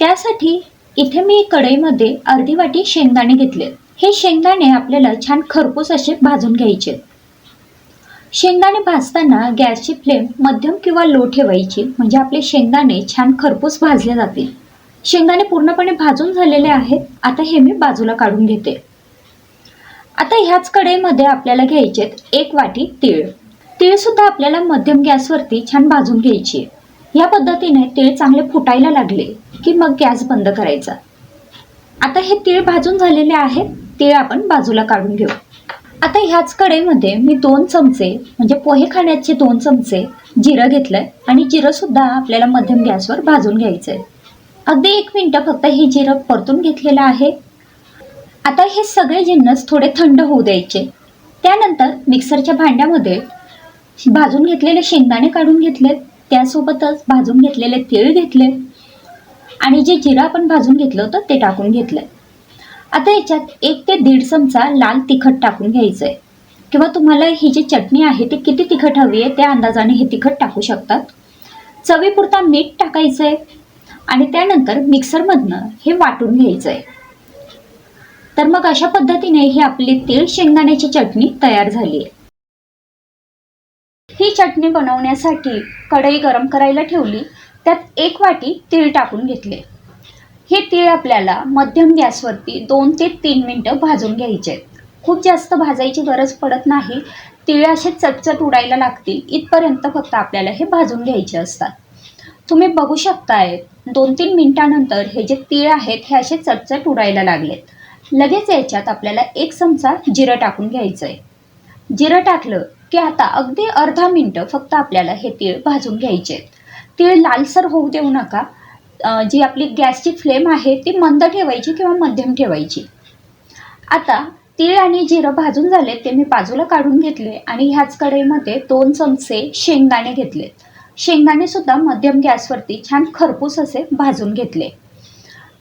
त्यासाठी इथे मी कढईमध्ये अर्धी वाटी शेंगदाणे घेतले. हे शेंगदाणे आपल्याला छान खरपूस असे भाजून घ्यायचे. शेंगदाणे भाजताना गॅसची फ्लेम मध्यम किंवा लो ठेवायची म्हणजे आपले शेंगदाणे छान खरपूस भाजले जातील. शेंगदाणे पूर्णपणे भाजून झालेले आहेत आता हे मी बाजूला काढून घेते. आता ह्याच कढईमध्ये आपल्याला घ्यायचे एक वाटी तीळ. तीळ सुद्धा आपल्याला मध्यम गॅसवरती छान भाजून घ्यायची आहे. या पद्धतीने तीळ चांगले फुटायला लागले की मग गॅस बंद करायचा. आता हे तीळ भाजून झालेले आहेत तीळ आपण बाजूला काढून घेऊ. आता ह्याच कडेमध्ये मी दोन चमचे म्हणजे पोहे खाण्याचे दोन चमचे जिरं घेतलंय आणि जिरं सुद्धा आपल्याला मध्यम गॅसवर भाजून घ्यायचंय. अगदी एक मिनटं फक्त हे जिरं परतून घेतलेलं आहे. आता हे सगळे जिन्नस थोडे थंड होऊ द्यायचे. त्यानंतर मिक्सरच्या भांड्यामध्ये भाजून घेतलेले शेंगदाणे काढून घेतले त्यासोबतच भाजून घेतलेले तीळ घेतले. आणि जे जिरं आपण भाजून घेतलं होतं ते टाकून घेतलंय आता याच्यात एक ते दीड चमचा लाल तिखट टाकून घ्यायचंय. किंवा तुम्हाला ही जी चटणी आहे ती किती तिखट हवी आहे त्या अंदाजाने हे तिखट टाकू शकतात. चवीपुरता मीठ टाकायचंय. आणि त्यानंतर मिक्सरमधनं हे वाटून घ्यायचंय. तर मग अशा पद्धतीने ही आपली तीळ शेंगदाण्याची चटणी तयार झाली आहे. ही चटणी बनवण्यासाठी कढई गरम करायला ठेवली. त्यात एक वाटी तीळ टाकून घेतले. हे तीळ आपल्याला मध्यम गॅसवरती दोन ते तीन मिनटं भाजून घ्यायचे. आहेत खूप जास्त भाजायची गरज पडत नाही. तीळ असे चटचट उडायला लागतील. इथपर्यंत फक्त आपल्याला हे भाजून घ्यायचे असतात. तुम्ही बघू शकताय दोन तीन मिनिटानंतर हे जे तीळ आहेत हे असे चटचट उडायला लागलेत. लगेच याच्यात आपल्याला एक चमचा जिरं टाकून घ्यायचं आहे जिरं टाकलं की आता अगदी अर्धा मिनटं फक्त आपल्याला हे तीळ भाजून घ्यायचे आहेत. तीळ लालसर होऊ देऊ नका. जी आपली गॅसची फ्लेम आहे ती मंद ठेवायची किंवा मध्यम ठेवायची. आता तीळ आणि जिरं भाजून झाले ते मी बाजूला काढून घेतले आणि ह्याच कढईमध्ये दोन चमचे शेंगदाणे घेतले शेंगदाणे सुद्धा मध्यम गॅसवरती छान खरपूस असे भाजून घेतले.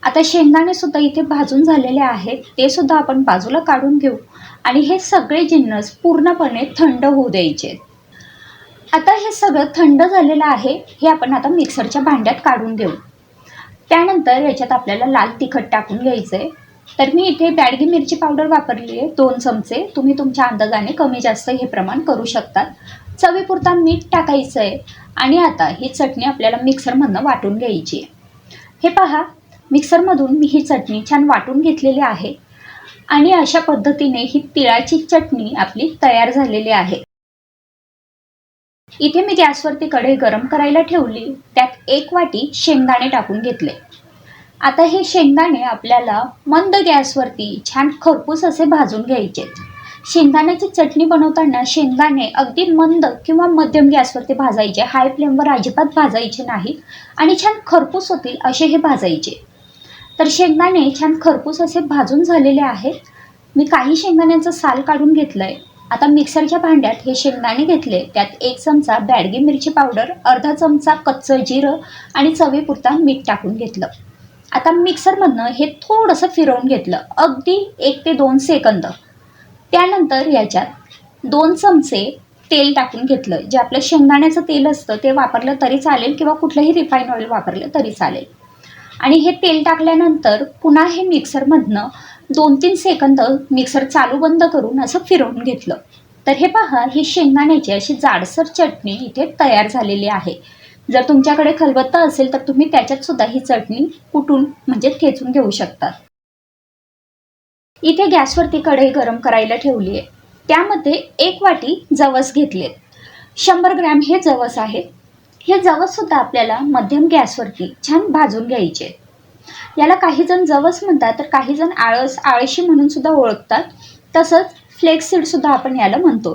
आता शेंगदाणे सुद्धा इथे भाजून झालेले आहेत ते सुद्धा आपण बाजूला काढून घेऊ. आणि हे सगळे जिन्नस पूर्णपणे थंड होऊ द्यायचे. आता हे सगळं थंड झालेलं आहे हे आपण आता मिक्सरच्या भांड्यात काढून घेऊ त्यानंतर याच्यात आपल्याला लाल तिखट टाकून घ्यायचं आहे तर मी इथे बॅडगी मिरची पावडर वापरली आहे दोन चमचे. तुम्ही तुमच्या अंदाजाने कमी जास्त हे प्रमाण करू शकतात. चवीपुरता मीठ टाकायचं आहे आणि आता ही चटणी आपल्याला मिक्सरमधनं वाटून घ्यायची आहे. हे पहा मिक्सरमधून मी ही चटणी छान वाटून घेतलेली आहे. आणि अशा पद्धतीने ही तिळाची चटणी आपली तयार झालेली आहे. इथे मी गॅसवरती कढई गरम करायला ठेवली. त्यात एक वाटी शेंगदाणे टाकून घेतले. आता हे शेंगदाणे आपल्याला मंद गॅसवरती छान खरपूस असे भाजून घ्यायचे शेंगदाण्याची चटणी बनवताना शेंगदाणे अगदी मंद किंवा मध्यम गॅसवरती भाजायचे. हाय फ्लेमवर अजिबात भाजायचे नाही आणि छान खरपूस होतील असे हे भाजायचे. तर शेंगदाणे छान खरपूस असे भाजून झालेले आहेत. मी काही शेंगदाण्याचं साल काढून घेतलं आहे आता मिक्सरच्या भांड्यात हे शेंगदाणे घेतले. त्यात एक चमचा बॅडगी मिरची पावडर अर्धा चमचा कच्चं जिरं आणि चवीपुरता मीठ टाकून घेतलं. आता मिक्सरमधनं हे थोडंसं फिरवून घेतलं. अगदी एक ते दोन सेकंद. त्यानंतर याच्यात दोन चमचे तेल टाकून घेतलं. जे आपलं शेंगदाण्याचं तेल असतं ते वापरलं तरी चालेल किंवा कुठलंही रिफाईन ऑइल वापरलं तरी चालेल. आणि हे तेल टाकल्यानंतर पुन्हा हे मिक्सरमधनं दोन तीन सेकंद मिक्सर चालू बंद करून असं फिरवून घेतलं. तर हे पहा ही शेंगदाण्याची अशी जाडसर चटणी इथे तयार झालेली आहे. जर तुमच्याकडे खलबत्ता असेल तर तुम्ही त्याच्यात सुद्धा ही चटणी कुटून म्हणजे ठेचून घेऊ शकता. इथे गॅसवरती कढई गरम करायला ठेवली आहे. त्यामध्ये एक वाटी जवस घेतलेत. शंभर ग्रॅम हे जवस आहे हे जवस सुद्धा आपल्याला मध्यम गॅसवरती छान भाजून घ्यायचे. याला काही जण जवस म्हणतात तर काही जण आळस आळशी म्हणून सुद्धा ओळखतात. तसंच फ्लेक्सीड सुद्धा आपण याला म्हणतो.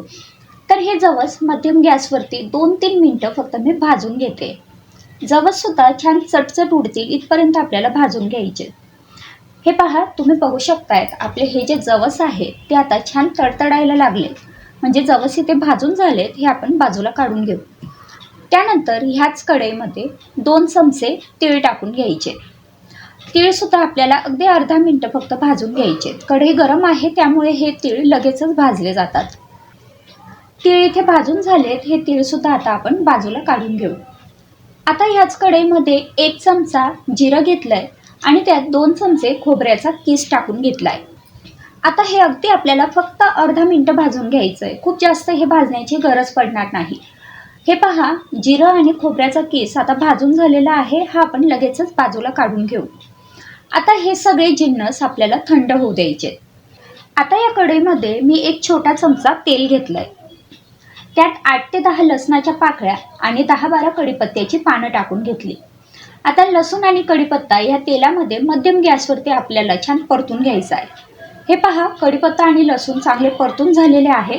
तर हे जवस मध्यम गॅसवरती दोन तीन मिनटं फक्त मी भाजून घेते. जवस सुद्धा छान चटचट उडतील इथपर्यंत आपल्याला भाजून घ्यायचे. हे पहा तुम्ही बघू शकतायत आपले हे जे जवस आहे ते आता छान तडतडायला लागले. म्हणजे जवस इथे भाजून झालेत हे आपण बाजूला काढून घेऊ. त्यानंतर ह्याच कढईमध्ये दोन चमचे तीळ टाकून घ्यायचे. तीळसुद्धा आपल्याला अगदी अर्धा मिनटं फक्त भाजून घ्यायचे. कढई गरम आहे त्यामुळे हे तीळ लगेचच भाजले जातात. तीळ इथे भाजून झालेत हे तीळसुद्धा आता आपण बाजूला काढून घेऊ. आता ह्याच कढईमध्ये एक चमचा जिरं घेतलंय आणि त्यात दोन चमचे खोबऱ्याचा किस टाकून घेतलाय. आता हे अगदी आपल्याला फक्त अर्धा मिनटं भाजून घ्यायचं आहे खूप जास्त हे भाजण्याची गरज पडणार नाही. हे पहा जिरं आणि खोबऱ्याचा केस आता भाजून झालेला आहे हा आपण लगेचच बाजूला काढून घेऊ. आता हे सगळे जिन्नस आपल्याला थंड होऊ द्यायचे आता या कढईमध्ये मी एक छोटा चमचा तेल घेतलंय. त्यात आठ ते दहा लसणाच्या पाकळ्या आणि दहा बारा कढीपत्त्याची पानं टाकून घेतली. आता लसूण आणि कढीपत्ता या तेलामध्ये मध्यम गॅसवरती आपल्याला छान परतून घ्यायचं आहे. हे पहा कढीपत्ता आणि लसूण चांगले परतून झालेले आहे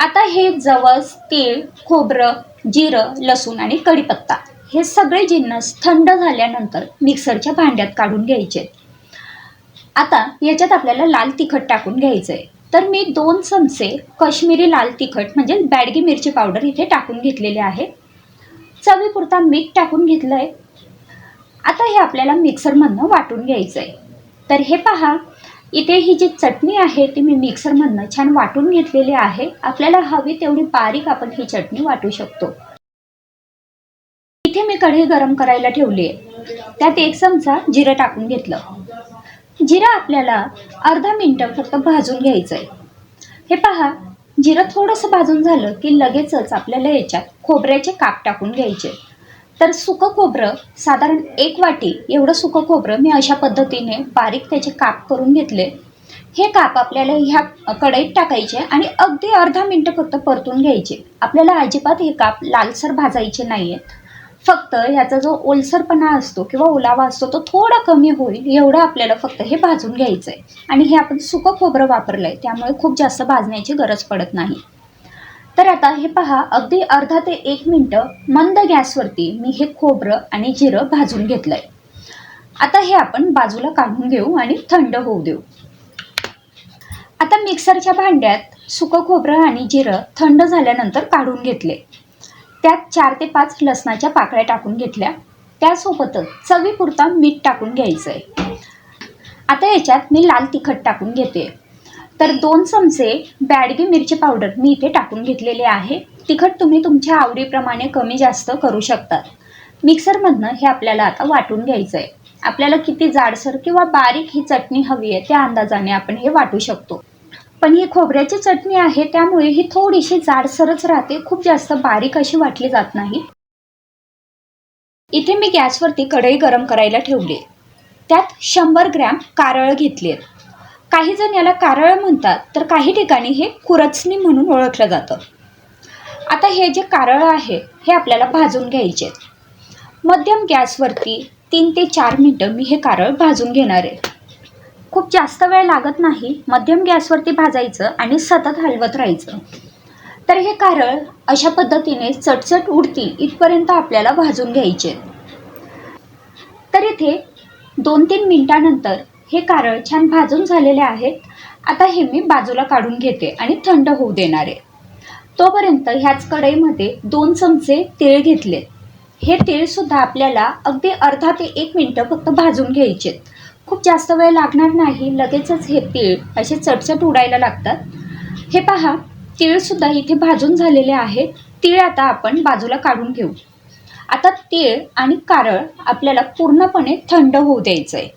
आता हे जवस तीळ खोबरं जिरं लसूण आणि कढीपत्ता हे सगळे जिन्नस थंड झाल्यानंतर मिक्सरच्या भांड्यात काढून घ्यायचे. आता याच्यात आपल्याला लाल तिखट टाकून घ्यायचं आहे तर मी दोन चमचे कश्मीरी लाल तिखट म्हणजे बॅडगी मिरची पावडर इथे टाकून घेतलेले आहे. चवीपुरता मीठ टाकून घेतलं आहे आता हे आपल्याला मिक्सरमधनं वाटून घ्यायचं आहे तर हे पहा इथे ही जी चटणी आहे ती मी मिक्सरमधनं छान वाटून घेतलेली आहे. आपल्याला हवी तेवढी बारीक आपण ही चटणी वाटू शकतो. इथे मी कढई गरम करायला ठेवली आहे. त्यात एक चमचा जिरं टाकून घेतलं. जिरं आपल्याला अर्धा मिनटं फक्त भाजून घ्यायचं आहे हे पहा जिरं थोडंसं भाजून झालं की लगेचच आपल्याला याच्यात खोबऱ्याचे काप टाकून घ्यायचे. तर सुकं खोबरं साधारण एक वाटी एवढं सुकं खोबरं मी अशा पद्धतीने बारीक त्याचे काप करून घेतले. हे काप आपल्याला ह्या कढईत टाकायचे आणि अगदी अर्धा मिनटं फक्त परतून घ्यायचे. आपल्याला अजिबात हे काप लालसर भाजायचे नाही आहेत फक्त ह्याचा जो ओलसरपणा असतो किंवा ओलावा असतो तो थोडा कमी होईल एवढं आपल्याला फक्त हे भाजून घ्यायचं आहे आणि हे आपण सुकं खोबरं वापरलं आहे त्यामुळे खूप जास्त भाजण्याची गरज पडत नाही. तर आता हे पहा अगदी अर्धा ते एक मिनटं मंद गॅसवरती मी हे खोबरं आणि जिरं भाजून घेतलं आहे आता हे आपण बाजूला काढून घेऊ आणि थंड होऊ देऊ. आता मिक्सरच्या भांड्यात सुकं खोबरं आणि जिरं थंड झाल्यानंतर काढून घेतले. त्यात चार ते पाच लसणाच्या पाकळ्या टाकून घेतल्या. त्यासोबतच चवीपुरता मीठ टाकून घ्यायचं आहे आता याच्यात मी लाल तिखट टाकून घेते. तर दोन चमचे बॅडगी मिरची पावडर मी इथे टाकून घेतलेले आहे. तिखट तुम्ही तुमच्या आवडीप्रमाणे कमी जास्त करू शकतात. मिक्सरमधनं हे आपल्याला आता वाटून घ्यायचं आहे आपल्याला किती जाडसर किंवा बारीक ही चटणी हवी आहे त्या अंदाजाने आपण हे वाटू शकतो. पण ही खोबऱ्याची चटणी आहे त्यामुळे ही थोडीशी जाडसरच राहते खूप जास्त बारीक अशी वाटली जात नाही. इथे मी गॅसवरती कढई गरम करायला ठेवली. त्यात शंभर ग्रॅम कारळ आहेत काही जण याला कारळ म्हणतात तर काही ठिकाणी हे कुरचणी म्हणून ओळखलं जातं. आता हे जे कारळ आहे हे आपल्याला भाजून घ्यायचे मध्यम गॅसवरती तीन ते चार मिनटं मी हे कारळ भाजून घेणार आहे. खूप जास्त वेळ लागत नाही मध्यम गॅसवरती भाजायचं आणि सतत हलवत राहायचं. तर हे कारळ अशा पद्धतीने चटचट उडतील इथपर्यंत आपल्याला भाजून घ्यायचे तर इथे दोन तीन मिनटानंतर हे कारळ छान भाजून झालेले आहेत. आता हे मी बाजूला काढून घेते आणि थंड होऊ देणार. आहे तोपर्यंत ह्याच कढईमध्ये दोन चमचे तीळ घेतले. हे तीळसुद्धा आपल्याला अगदी अर्धा ते एक मिनटं फक्त भाजून घ्यायचे खूप जास्त वेळ लागणार नाही लगेचच हे तीळ असे चटचट उडायला लागतात. हे पहा तीळसुद्धा इथे भाजून झालेले आहेत. तीळ आता आपण बाजूला काढून घेऊ. आता तीळ आणि कारळ आपल्याला पूर्णपणे थंड होऊ द्यायचं आहे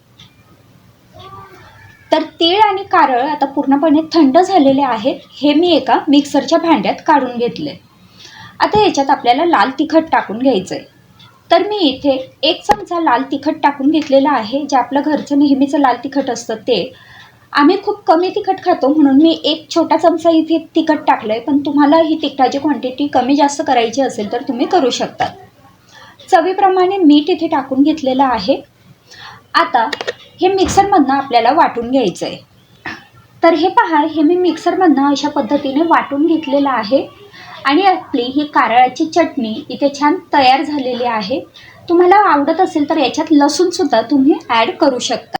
तर तीळ आणि कारळ आता पूर्णपणे थंड झालेले आहेत हे मी एका मिक्सरच्या भांड्यात काढून घेतले. आता याच्यात आपल्याला लाल तिखट टाकून घ्यायचं आहे तर मी इथे एक चमचा लाल तिखट टाकून घेतलेला आहे जे आपलं घरचं नेहमीचं लाल तिखट असतं ते. आम्ही खूप कमी तिखट खातो म्हणून मी एक छोटा चमचा इथे तिखट टाकलं आहे पण तुम्हाला ही तिखटाची क्वांटिटी कमी जास्त करायची असेल तर तुम्ही करू शकता. चवीप्रमाणे मीठ इथे टाकून घेतलेलं आहे. आता हे मिक्सरमधनं आपल्याला वाटून घ्यायचं आहे तर हे पहा हे मी मिक्सरमधनं अशा पद्धतीने वाटून घेतलेलं आहे. आणि आपली ही कारळाची चटणी इथे छान तयार झालेली आहे. तुम्हाला आवडत असेल तर याच्यात लसूणसुद्धा तुम्ही ॲड करू शकता.